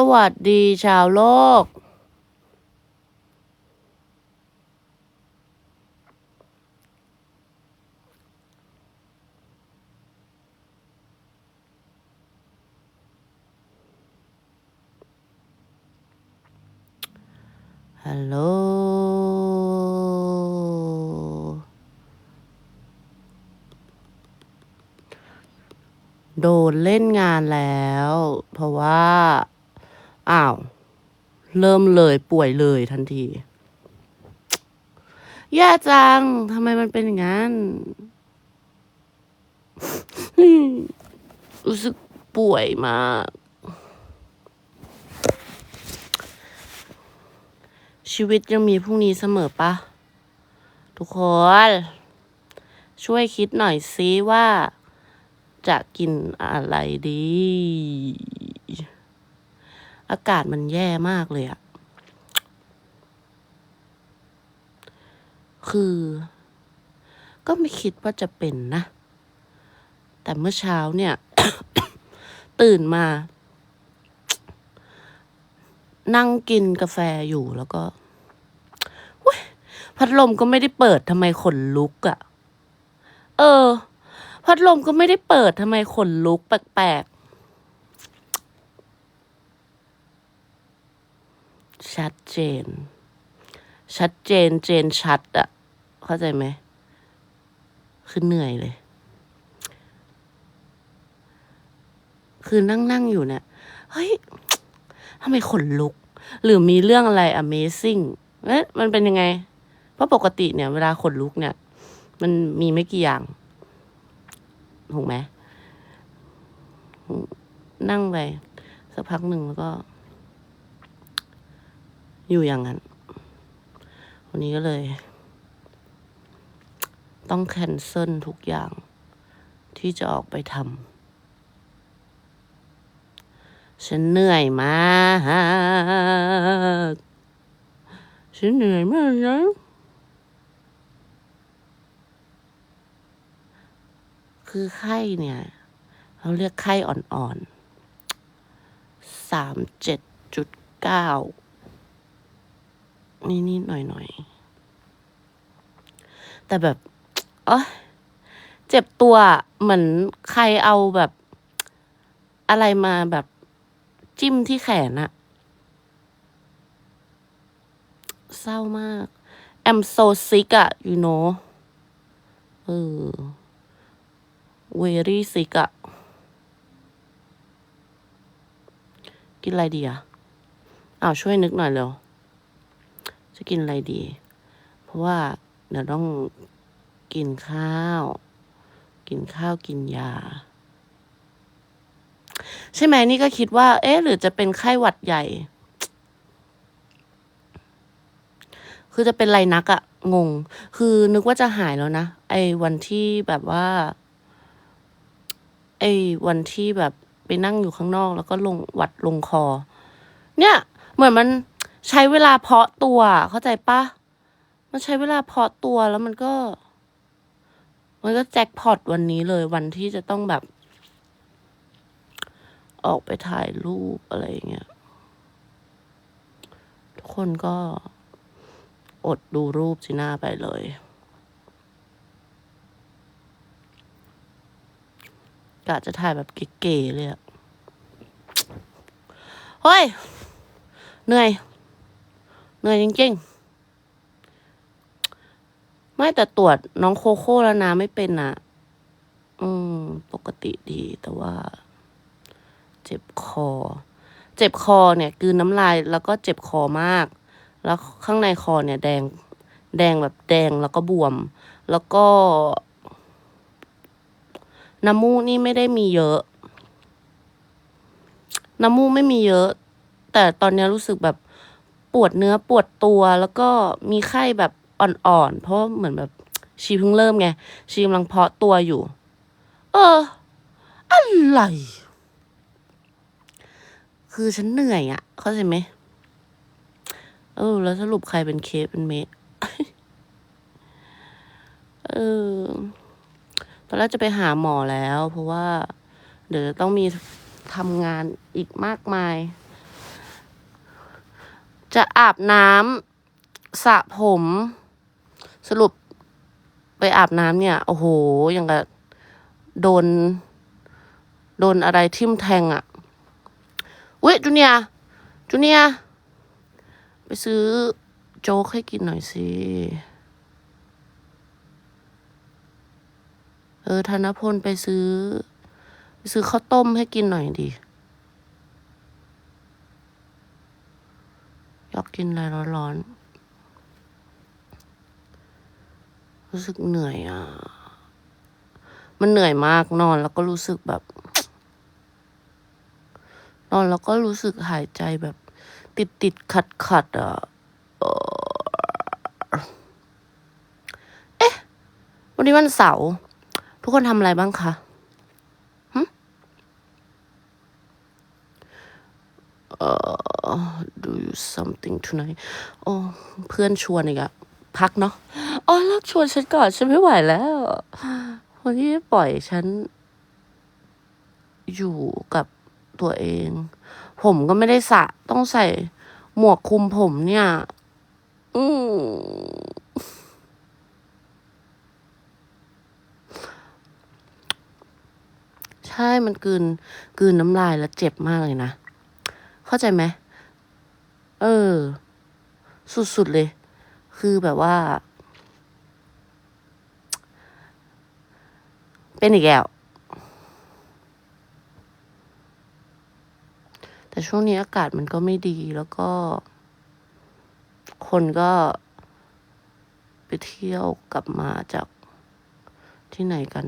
สวัสดีชาวโลกฮัลโหล โดนเล่นงานแล้ว เพราะว่า อ้าว เริ่มเลยป่วยเลยทันทีแย่จังทำไมมันเป็นอย่างนั้นรู้สึกป่วยมาก ชีวิตยังมีพรุ่งนี้เสมอปะ ทุกคน ช่วยคิดหน่อยซิว่า จะกินอะไรดี อากาศมันแย่มากเลยอะคือ ก็ไม่คิดว่าจะเป็นนะ แต่เมื่อเช้าเนี่ย ตื่นมา นั่งกินกาแฟอยู่แล้วก็ว้ยพัดลมก็ไม่ได้เปิดทำไมขนลุกอะเออ พัดลมก็ไม่ได้เปิดทำไมขนลุกแปลกๆ ชัดเจน ชัดเจนเจนชัดอะเข้าใจไหมคือเหนื่อยเลย คือนั่งนั่งอยู่เนี่ยเฮ้ยทำไมขนลุก หรือมีเรื่องอะไร Amazing เอ๊ะมันเป็นยังไง เพราะปกติเนี่ย เวลาขนลุกเนี่ย มันมีไม่กี่อย่าง ถูกไหมนั่งไปสักพักหนึ่งแล้วก็ อยู่อย่างนั้น วันนี้ก็เลย ต้องแคนเซิลทุกอย่างที่จะออกไปทำฉันเหนื่อยมากฉันเหนื่อยมากนะคือไข้เนี่ย เราเรียกไข้อ่อนๆสามเจ็ดจุดเก้า นิดๆหน่อยๆแต่แบบเอยเจ็บตัวเหมือนใครเอาแบบ อะไรมาแบบจิ้มที่แขนอะเศร้ามาก I'm so sick อะ you know เออ very sick อะกินอะไรดีอะอ้าวช่วยนึกหน่อยเร็ว จะกินอะไรดี เพราะว่าเดี๋ยวต้องกินข้าว กินข้าวกินยา ใช่ไหมนี่ก็คิดว่า เอ๊ะ หรือจะเป็นไข้หวัดใหญ่ คือจะเป็นไรนักอะงง คือนึกว่าจะหายแล้วนะ ไอ้วันที่แบบว่า ไอ้วันที่แบบไปนั่งอยู่ข้างนอก แล้วก็ลงหวัดลงคอ เนี่ย เหมือนมัน ใช้เวลาเพาะตัวเข้าใจปะมันใช้เวลาเพาะตัวแล้วมันก็ มันก็แจ็คพอตวันนี้เลยวันที่จะต้องแบบ ออกไปถ่ายรูปอะไรอย่างเงี้ยทุกคนก็อดดูรูปจีน่าไปเลย กะจะถ่ายแบบเก๋ๆเลยอะเฮ้ย เหนื่อย เหนื่อยจริงๆ ไม่แต่ตรวจน้องโคโค่แล้วนะไม่เป็นอะอืม ปกติดีแต่ว่า เจ็บคอ เจ็บคอเนี่ยคือน้ำลายแล้วก็เจ็บคอมาก แล้วข้างในคอเนี่ยแดง แดงแบบแดงแล้วก็บวม แล้วก็ น้ำมูกนี่ไม่ได้มีเยอะ น้ำมูกไม่มีเยอะ แต่ตอนนี้รู้สึกแบบ ปวดเนื้อปวดตัวแล้วก็มีไข้แบบอ่อนๆ เพราะเหมือนแบบชีเพิ่งเริ่มไง ชีกำลังเพาะตัวอยู่ เออ อะไร คือฉันเหนื่อยอะเข้าใจไหม เออ แล้วสรุปใครเป็นเคสเป็นเมะเออ ตอนแรกจะไปหาหมอแล้ว เพราะว่า เดี๋ยวจะต้องมีทำงานอีกมากมาย จะอาบน้ำสระผม สรุปไปอาบน้ำเนี่ย โอ้โหอย่างกับโดน โดนอะไรทิ่มแทงอะ่ะอุ้ยจูเนียจูเนียไปซื้อโจ๊กให้กินหน่อยสิเออธนพลไปซื้อ ไปซื้อข้าวต้มให้กินหน่อยดิ อยากกินอะไรร้อนๆ รู้สึกเหนื่อยอะ มันเหนื่อยมากนอนแล้วก็รู้สึกแบบ นอนแล้วก็รู้สึกหายใจแบบ ติดติดขัดขัดๆอะ เอ๊ะ วันนี้วันเสาร์ทุกคนทำอะไรบ้างคะหึเออ do you something tonight โอ้เพื่อนชวนอีกอะพักเนาะอ๋อเลิกชวนฉันก่อนฉันไม่ไหวแล้ววันนี้ปล่อยฉัน อยู่กับตัวเอง ผมก็ไม่ได้สะ ต้องใส่หมวกคลุมผมเนี่ย อืมใช่ มันกืนกืนน้ำลายแล้วเจ็บมากเลยนะ เข้าใจไหม เออ สุดๆเลย คือแบบว่า เป็นอีกแล้ว แต่ช่วงนี้อากาศมันก็ไม่ดีแล้วก็ คนก็ ไปเที่ยวกลับมาจากที่ไหนกัน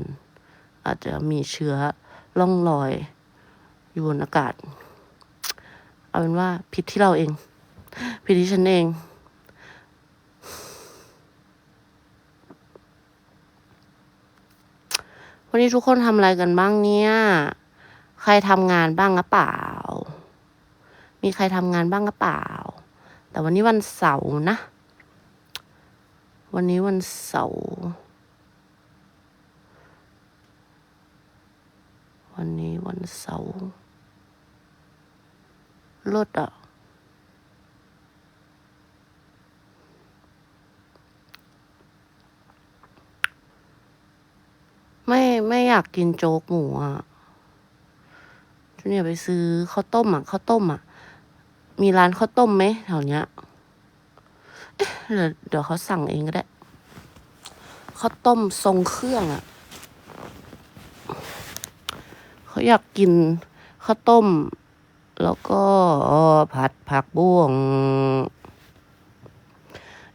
อาจจะมีเชื้อล่องลอยอยู่บนอากาศ เอาเป็นว่าผิดที่เราเอง ผิดที่ฉันเอง วันนี้ทุกคนทำอะไรกันบ้างเนี่ย ใครทำงานบ้างหรือเปล่า มีใครทำงานบ้างหรือเปล่า แต่วันนี้วันเสาร์นะ วันนี้วันเสาร์วันนี้วันเสาร์ลดอะ ไม่ไม่ อยากกินโจ๊กหมูอะจูเนียไปซื้อข้าวต้มอะข้าวต้มอะ มีร้านข้าวต้มไหมแถวเนี้ยเอ๊ะเดี๋ยวเดี๋ยวเขาสั่งเองก็ได้ข้าวต้มทรงเครื่องอะ เขาอยากกินข้าวต้ม แล้วก็ผัดผักบุ้ง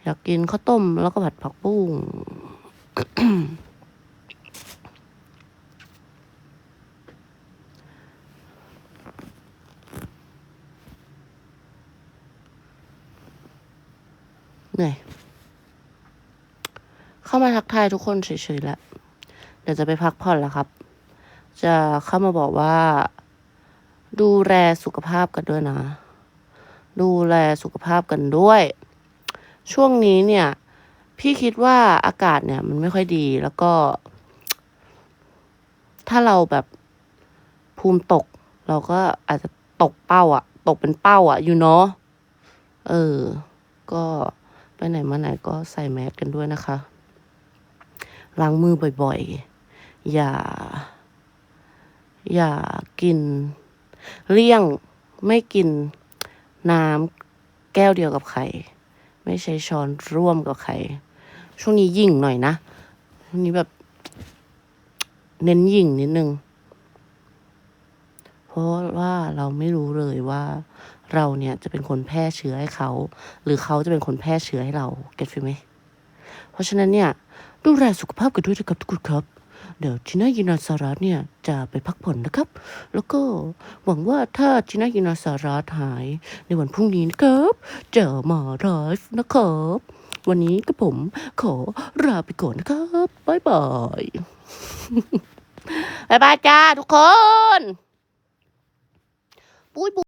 อยากกินข้าวต้มแล้วก็ผัดผักบุ้ง เหนื่อย เข้ามาทักทายทุกคนเฉยๆแล้ว เดี๋ยวจะไปพักผ่อนแล้วครับ จะเข้ามาบอกว่า ดูแลสุขภาพกันด้วยนะ ดูแลสุขภาพกันด้วย ช่วงนี้เนี่ย พี่คิดว่าอากาศเนี่ย มันไม่ค่อยดีแล้วก็ ถ้าเราแบบภูมิตก เราก็อาจจะตกเป้าอะตกเป็นเป้าอะอยู่เนาะเออ ก็ ไปไหนมาไหนก็ใส่แมสกันด้วยนะคะ ล้างมือบ่อยๆ อย่า อย่ากิน เลี่ยงไม่กินน้ำแก้วเดียวกับใครไม่ใช้ช้อนร่วมกับใครช่วงนี้ยิ่งหน่อยนะช่วงนี้แบบ เน้นยิ่งนิดนึง เพราะว่าเราไม่รู้เลยว่า เราเนี่ยจะเป็นคนแพร่เชื้อให้เขา หรือเขาจะเป็นคนแพร่เชื้อให้เราเก็ตฟิไหมเพราะฉะนั้นเนี่ยดูแลสุขภาพกันด้วยนะครับทุกคนครับ เดี๋ยวชินายินาสารัตเนี่ยจะไปพักผ่อนนะครับ แล้วก็หวังว่าถ้าชินายินาสารัตหายในวันพรุ่งนี้นะครับจะมาไลฟ์นะครับ วันนี้ก็ผมขอลาไปก่อนนะครับบ๊ายบายบ๊ายบายจ้าทุกคนปุ้ย